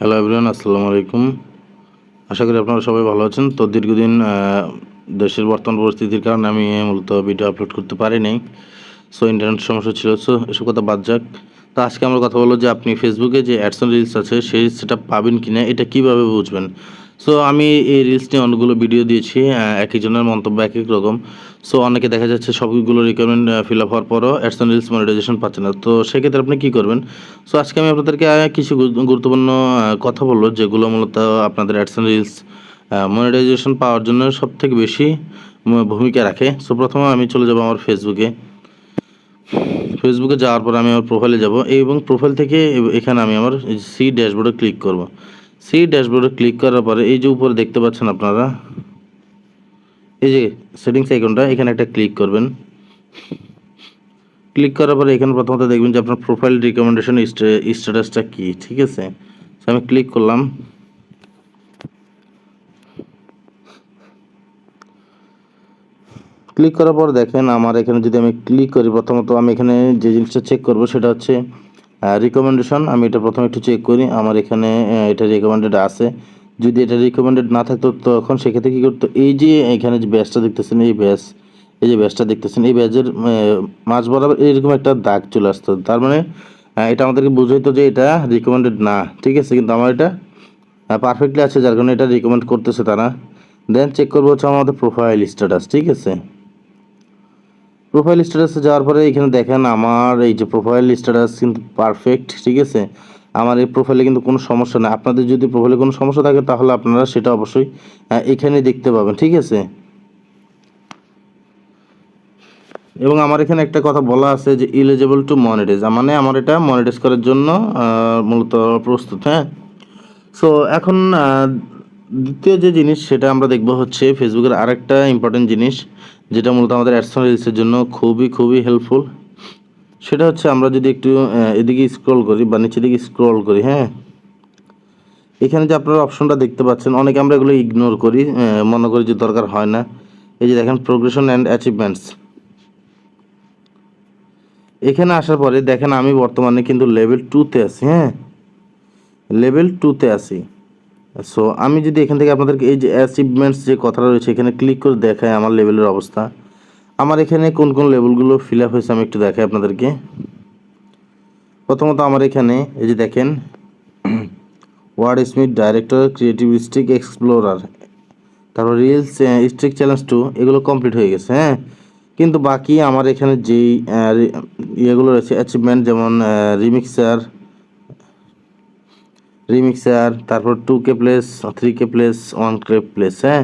Hello everyone আসসালামু আলাইকুম। আশা করি আপনারা সবাই ভালো আছেন। তো দীর্ঘদিন দেশের বর্তমান পরিস্থিতির কারণে আমি মূলত ভিডিও আপলোড করতে পারিনি সো ইন্টারনেট সমস্যা ছিল সো এসব কথা বাদ যাক। তো আজকে আমরা কথা বলব যে, আপনি ফেসবুকে যে অ্যাডসন রিলস আছে, সেই সেটা পাবেন কি না এটা কীভাবে বুঝবেন? সো আমি এই রিলস নিয়ে অনেকগুলো ভিডিও দিয়েছি আহ, এক একজনের মন্তব্য এক এক রকম। সো অনেকে দেখা যাচ্ছে সবগুলো রিকোয়ারমেন্ট ফিল আপ হওয়ার পরও অ্যাডসন রিলস মনিটাইজেশন পাচ্ছে না। তো সেক্ষেত্রে আপনি কী করবেন? সো আজকে আমি আপনাদেরকে কিছু গুরুত্বপূর্ণ কথা বলব যেগুলো মূলত আপনাদের অ্যাডসন রিলস মনিটাইজেশন পাওয়ার জন্য সব থেকে বেশি ভূমিকা রাখে। সো প্রথমে আমি চলে যাব আমার ফেসবুকে ফেসবুকে যাওয়ার পর আমি আমার প্রোফাইলে যাব এবং প্রোফাইল থেকে এখানে আমি আমার সি ড্যাশবোর্ডে ক্লিক করব। সি ড্যাশবোর্ডে ক্লিক করার পরে এই যে উপরে দেখতে পাচ্ছেন আপনারা, এই যে সেটিংস আইকনটা এখানে একটা ক্লিক করবেন। ক্লিক করার পরে এখানে প্রথমত দেখবেন যে আপনার প্রোফাইল রিকমেন্ডেশন স্ট্যাটাসটা কি, ঠিক আছে? আমি ক্লিক করলাম। ক্লিক করার পর দেখেন, আমার এখানে যদি আমি ক্লিক করি, প্রথমত আমি এখানে যে জিনিসটা চেক করব, সেটা হচ্ছে রিকমেন্ডেশন আমি এটা প্রথমে একটু চেক করি, আমার এখানে এটা রিকমেন্ডেড আছে। যদি এটা রিকমেন্ডেড না থাকতো, তখন সেক্ষেত্রে কী করতো? এই যে এখানে যে ব্যাচটা দেখতেছেন, এই ব্যাচ এই যে ব্যাচটা দেখতেছেন, এই ব্যাচের মাঝ বরাবর এরকম একটা দাগ চলে আসতো। তার মানে এটা আমাদেরকে বুঝাইতো যে এটা রিকমেন্ডেড না। ঠিক আছে, কিন্তু আমার এটা পারফেক্টলি আছে, যার কারণে এটা রিকমেন্ড করতেছে তারা। দেন চেক করব হচ্ছে আমাদের প্রোফাইল স্ট্যাটাস ঠিক আছে? প্রোফাইল স্ট্যাটাসে যাওয়ার পরে এখানে দেখেন আমার এই যে প্রোফাইল স্ট্যাটাস কিন্তু পারফেক্ট ঠিক আছে? আমার এই প্রোফাইলে কিন্তু কোনো সমস্যা নেই। আপনাদের যদি প্রোফাইলে কোনো সমস্যা থাকে তাহলে আপনারা সেটা অবশ্যই এখানে দেখতে পাবেন, ঠিক আছে? এবং আমার এখানে একটা কথা বলা আছে যে ইলিজিবল টু মনিটাইজ মানে আমার এটা মনিটাইজ করার জন্য মূলত প্রস্তুত হ্যাঁ? সো এখন দ্বিতীয় যে জিনিস সেটা আমরা দেখব হচ্ছে ফেসবুকের আরেকটা ইম্পর্টেন্ট জিনিস যেটা মূলত আমাদের অ্যাডসন রিলসের জন্য খুবই খুবই হেল্পফুল সেটা হচ্ছে আমরা যদি একটু এদিকে স্ক্রল করি বা নিচের দিকে স্ক্রল করি হ্যাঁ? এখানে যে আপনারা অপশনটা দেখতে পাচ্ছেন, অনেকে আমরা এগুলো ইগনোর করি মনে করি যে দরকার হয় না। এই যে দেখেন প্রোগ্রেশন অ্যান্ড অ্যাচিভমেন্টস এখানে আসার পরে দেখেন, আমি বর্তমানে কিন্তু লেভেল টুতে আছি হ্যাঁ? লেভেল টুতে আছি। সো আমি যদি এখান থেকে আপনাদেরকে এই যে অ্যাচিভমেন্টস যে কথাটা রয়েছে, এখানে ক্লিক করে দেখায় আমার লেভেলের অবস্থা। আমার এখানে কোন কোন লেভেলগুলো ফিল আপ হয়েছে আমি একটু দেখাই আপনাদেরকে। প্রথমত আমার এখানে, এই যে দেখেন ওয়ার্ড স্মিথ ডাইরেক্টর ক্রিয়েটিভিস্টিক এক্সপ্লোরার তারপর রিলস স্ট্রিক চ্যালেঞ্জ টু এগুলো কমপ্লিট হয়ে গেছে হ্যাঁ? কিন্তু বাকি আমার এখানে যেই ইয়েগুলো রয়েছে অ্যাচিভমেন্ট যেমন রিমিক্সার রিমিক্সার, তারপর two K plays three K plays one K plays হ্যাঁ?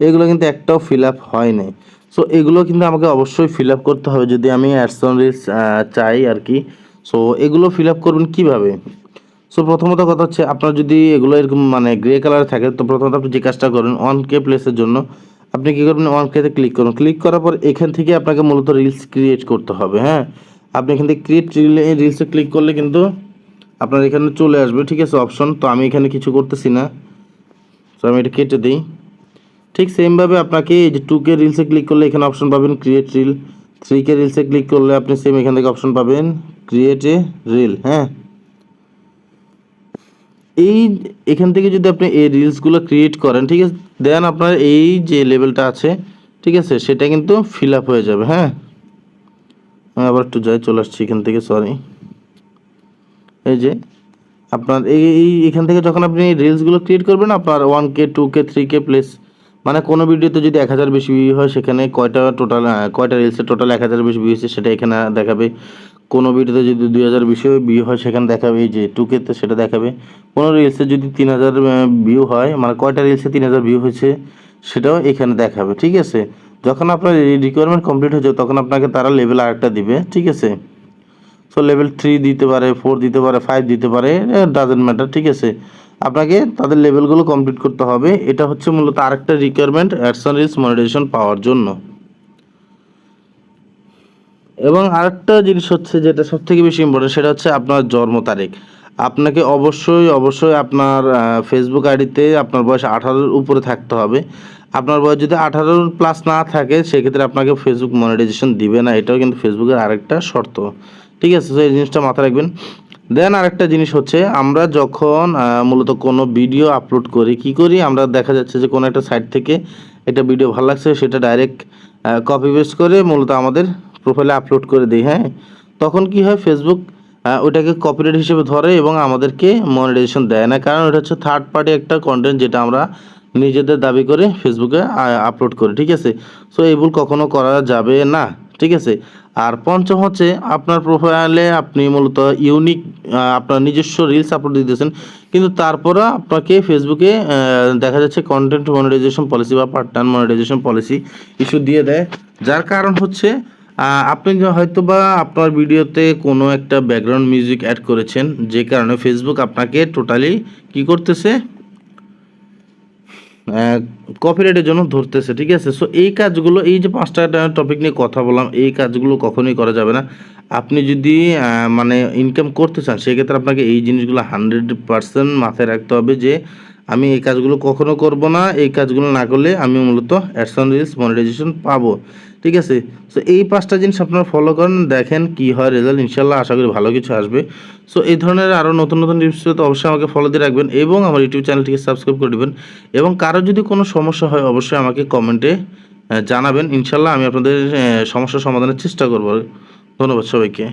এগুলো কিন্তু একটাও ফিল আপ হয়নি সো এগুলো কিন্তু আমাকে অবশ্যই ফিল আপ করতে হবে যদি আমি অ্যাডসন রিলস চাই আর কি। সো এগুলো ফিল আপ করবেন কীভাবে? সো প্রথমত কথা হচ্ছে আপনার যদি এগুলো এরকম মানে গ্রে কালার থাকে, তো প্রথমত আপনি যে কাজটা করবেন ওয়ান কে প্লেসের জন্য, আপনি কী করবেন? ওয়ান কেতে ক্লিক করুন। ক্লিক করার পর এখান থেকে আপনাকে মূলত রিলস ক্রিয়েট করতে হবে হ্যাঁ? আপনি এখান থেকে ক্রিয়েট রিলসে ক্লিক করলে কিন্তু আপনার এখানে চলে আসবে, ঠিক আছে অপশন তো আমি এখানে কিছু করতেছি না। তো আমি এটা কেটে দিই। ঠিক সেমভাবে আপনাকে এই যে টু কে রিলসে ক্লিক করলে এখানে অপশন পাবেন ক্রিয়েট রিল থ্রি কে রিলসে ক্লিক করলে আপনি সেম এখান থেকে অপশন পাবেন ক্রিয়েট এ রিল হ্যাঁ? এই এখান থেকে যদি আপনি এই রিলসগুলো ক্রিয়েট করেন, ঠিক আছে দেন আপনার এই যে লেভেলটা আছে, ঠিক আছে, সেটা কিন্তু ফিল আপ হয়ে যাবে হ্যাঁ? আবার একটু যাই, চলে আসছি এখান থেকে সরি এই যে, আপনার এই এখান থেকে যখন আপনি রিলসগুলো ক্রিয়েট করবেন, আপনার one K two K three K plays মানে কোনো ভিডিওতে যদি এক হাজার বেশি ভিউ হয়, সেখানে কয়টা টোটাল কয়টা রিলসের টোটাল এক হাজার বেশি ভিউ হয়েছে সেটা এখানে দেখাবে। কোনো ভিডিওতে যদি দুই হাজার বেশি ভিউ হয়, সেখানে দেখাবে এই যে টু কেতে সেটা দেখাবে। কোনো রিলসে যদি তিন হাজার ভিউ হয় মানে কয়টা রিলসে তিন হাজার ভিউ হয়েছে, সেটাও এখানে দেখাবে, ঠিক আছে? যখন আপনার রিকোয়ারমেন্ট কমপ্লিট হয়ে যাবে, তখন আপনাকে তারা লেভেল আরেকটা দিবে, ঠিক আছে? সো লেভেল থ্রি দিতে পারে ফোর দিতে পারে ফাইভ দিতে পারে ডাজেন্ট ম্যাটার ঠিক আছে? আপনাকে তাদের লেভেলগুলো কমপ্লিট করতে হবে। এটা হচ্ছে মূলত আরেকটা requirement ads on reels monetization পাওয়ার জন্য। এবং আরেকটা জিনিস হচ্ছে যেটা সব থেকে বেশি ইম্পর্টেন্ট সেটা হচ্ছে আপনার জন্ম তারিখ। আপনাকে অবশ্যই অবশ্যই আপনার ফেসবুক আইডিতে আপনার বয়স আঠারোর উপরে থাকতে হবে। আপনার বয়স যদি আঠারো প্লাস না থাকে, সেক্ষেত্রে আপনাকে ফেসবুক মনিটাইজেশন দিবে না। এটাও কিন্তু ফেসবুকের আরেকটা শর্ত। ঠিক আছে তো এই জিনিসটা মাথায় রাখবেন। দেন আরেকটা জিনিস হচ্ছে, আমরা যখন মূলত কোনো ভিডিও আপলোড করি, কি করি? আমরা দেখা যাচ্ছে যে কোনো একটা সাইট থেকে একটা ভিডিও ভালো লাগছে, সেটা ডাইরেক্ট কপি পেস্ট করে মূলত আমাদের প্রোফাইলে আপলোড করে দিই হ্যাঁ? তখন কি হয় ফেসবুক ওটাকে কপিরাইট হিসেবে ধরে এবং আমাদেরকে মনিটাইজেশন দেয় না। কারণ ওটা হচ্ছে থার্ড পার্টি একটা কন্টেন্ট যেটা আমরা নিজেদের দাবি করে ফেসবুকে আপলোড করি, ঠিক আছে? সো এই ভুল কখনো করা যাবে না, ঠিক আছে? আর পঞ্চম হচ্ছে আপনার প্রোফাইলে আপনি মূলত ইউনিক আপনার নিজস্ব রিলস আপলোড দিতেছেন। কিন্তু তারপরে আপনাকে ফেসবুকে দেখা যাচ্ছে কন্টেন্ট মনিটাইজেশন পলিসি বা পার্টনার মনিটাইজেশন পলিসি ইস্যু দিয়ে দেয়। যার কারণ হচ্ছে আপনি হয়তো বা আপনার ভিডিওতে কোনো একটা ব্যাকগ্রাউন্ড মিউজিক অ্যাড করেছেন, যে কারণে ফেসবুক আপনাকে টোটালি কি করতেছে? কপিরাইটের জন্য ধরতেছে, ঠিক আছে? সো এই কাজগুলো, এই যে পাঁচটা টপিক নিয়ে কথা বললাম, এই কাজগুলো কখনোই করা যাবে না। আপনি যদি মানে ইনকাম করতে চান, সেক্ষেত্রে আপনাকে এই জিনিসগুলো হান্ড্রেড পার্সেন্ট মাথায় রাখতে হবে যে আমি এই কাজগুলো কখনো করব না, এই কাজগুলো না করলে আমি মূলত অ্যাডসন রিলস মনিটাইজেশন পাবো। ঠিক আছে? সো এই পাঁচটা জিনিস আপনারা ফলো করেন, দেখেন কি হয় রেজাল্ট ইনশাল্লাহ আশা করি ভালো কিছু আসবে। সো এই ধরনের আরও নতুন নতুন টিপস পেতে অবশ্যই আমাকে ফলো দিয়ে রাখবেন এবং আমার ইউটিউব চ্যানেলটিকে সাবস্ক্রাইব করে দেবেন। এবং কারও যদি কোনো সমস্যা হয়, অবশ্যই আমাকে কমেন্টে জানাবেন। ইনশাল্লাহ আমি আপনাদের সমস্যার সমাধানের চেষ্টা করব। ধন্যবাদ সবাইকে।